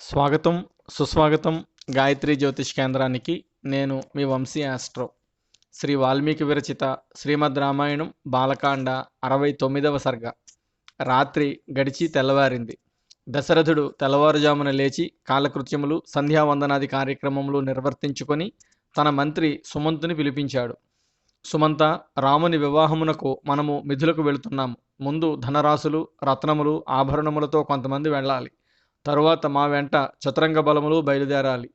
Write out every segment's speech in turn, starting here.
స్వాగతం సుస్వాగతం గాయత్రి జ్యోతిష్ కేంద్రానికి. నేను మీ వంశీ ఆస్ట్రో. శ్రీ వాల్మీకి విరచిత శ్రీమద్ రామాయణం బాలకాండ అరవై తొమ్మిదవ సర్గ. రాత్రి గడిచి తెల్లవారింది. దశరథుడు తెల్లవారుజామున లేచి కాలకృత్యములు సంధ్యావందనాది కార్యక్రమములు నిర్వర్తించుకొని తన మంత్రి సుమంతుని పిలిపించాడు. సుమంత రాముని వివాహమునకు మనము మిథులకు వెళుతున్నాము. ముందు ధనరాశులు రత్నములు ఆభరణములతో కొంతమంది వెళ్ళాలి. తరువాత మా వెంట చతురంగ బలములు బయలుదేరాలి.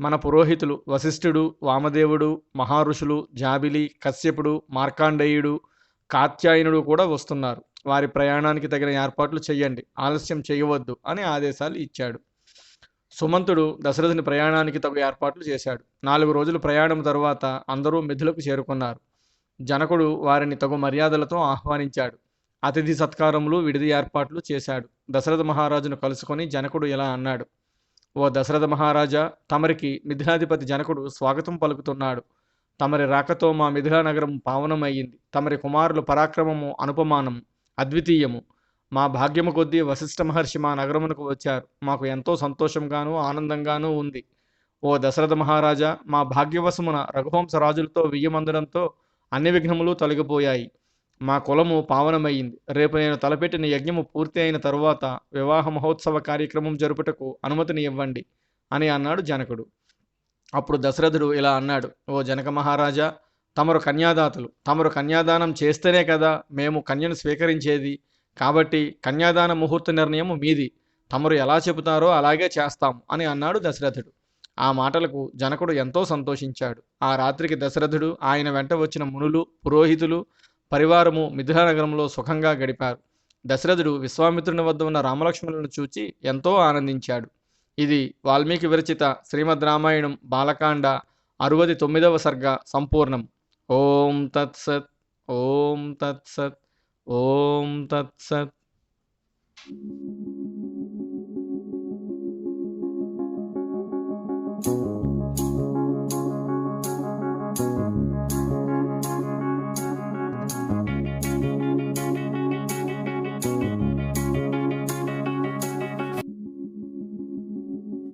మన పురోహితులు వశిష్ఠుడు వామదేవుడు మహారుషులు జాబిలి కశ్యపుడు మార్కాండేయుడు కాత్యాయనుడు కూడా వస్తున్నారు. వారి ప్రయాణానికి తగిన ఏర్పాట్లు చేయండి. ఆలస్యం చేయవద్దు అని ఆదేశాలు ఇచ్చాడు. సుమంతుడు దశరథుని ప్రయాణానికి తగు ఏర్పాట్లు చేశాడు. నాలుగు రోజులు ప్రయాణం తరువాత అందరూ మిథులకు చేరుకున్నారు. జనకుడు వారిని తగు మర్యాదలతో ఆహ్వానించాడు. అతిథి సత్కారములు విడిది ఏర్పాట్లు చేశాడు. దశరథ మహారాజును కలుసుకొని జనకుడు ఇలా అన్నాడు. ఓ దశరథ మహారాజా తమరికి మిథిలాధిపతి జనకుడు స్వాగతం పలుకుతున్నాడు. తమరి రాకతో మా మిథిలా నగరం పావనమయ్యింది. తమరి కుమారులు పరాక్రమము అనుపమానము అద్వితీయము. మా భాగ్యము కొద్దీ వశిష్ఠ మహర్షి మా నగరమునకు వచ్చారు. మాకు ఎంతో సంతోషంగాను ఆనందంగానూ ఉంది. ఓ దశరథ మహారాజా మా భాగ్యవశమున రఘువంశ రాజులతో వియ్యమందడంతో అన్ని విఘ్నములు తొలగిపోయాయి. మా కులము పావనమయ్యింది రేపు నేను తలపెట్టిన యజ్ఞము పూర్తి అయిన తరువాత వివాహ మహోత్సవ కార్యక్రమం జరుపుటకు అనుమతిని ఇవ్వండి అని అన్నాడు జనకుడు. అప్పుడు దశరథుడు ఇలా అన్నాడు ఓ జనక మహారాజా తమరు కన్యాదాతలు తమరు కన్యాదానం చేస్తేనే కదా మేము కన్యను స్వీకరించేది. కాబట్టి కన్యాదాన ముహూర్త నిర్ణయం మీది. తమరు ఎలా చెబుతారో అలాగే చేస్తాం అని అన్నాడు దశరథుడు. ఆ మాటలకు జనకుడు ఎంతో సంతోషించాడు. ఆ రాత్రికి దశరథుడు ఆయన వెంట వచ్చిన మునులు పురోహితులు పరివారము మిథునగరంలో నగరంలో సుఖంగా గడిపారు. దశరథుడు విశ్వామిత్రుని వద్ద ఉన్న రామలక్ష్మణులను చూచి ఎంతో ఆనందించాడు. ఇది వాల్మీకి విరచిత శ్రీమద్ రామాయణం బాలకాండ అరవది తొమ్మిదవ సర్గ సంపూర్ణం. ఓం తత్సత్ ఓం తత్సత్ ఓం తత్సత్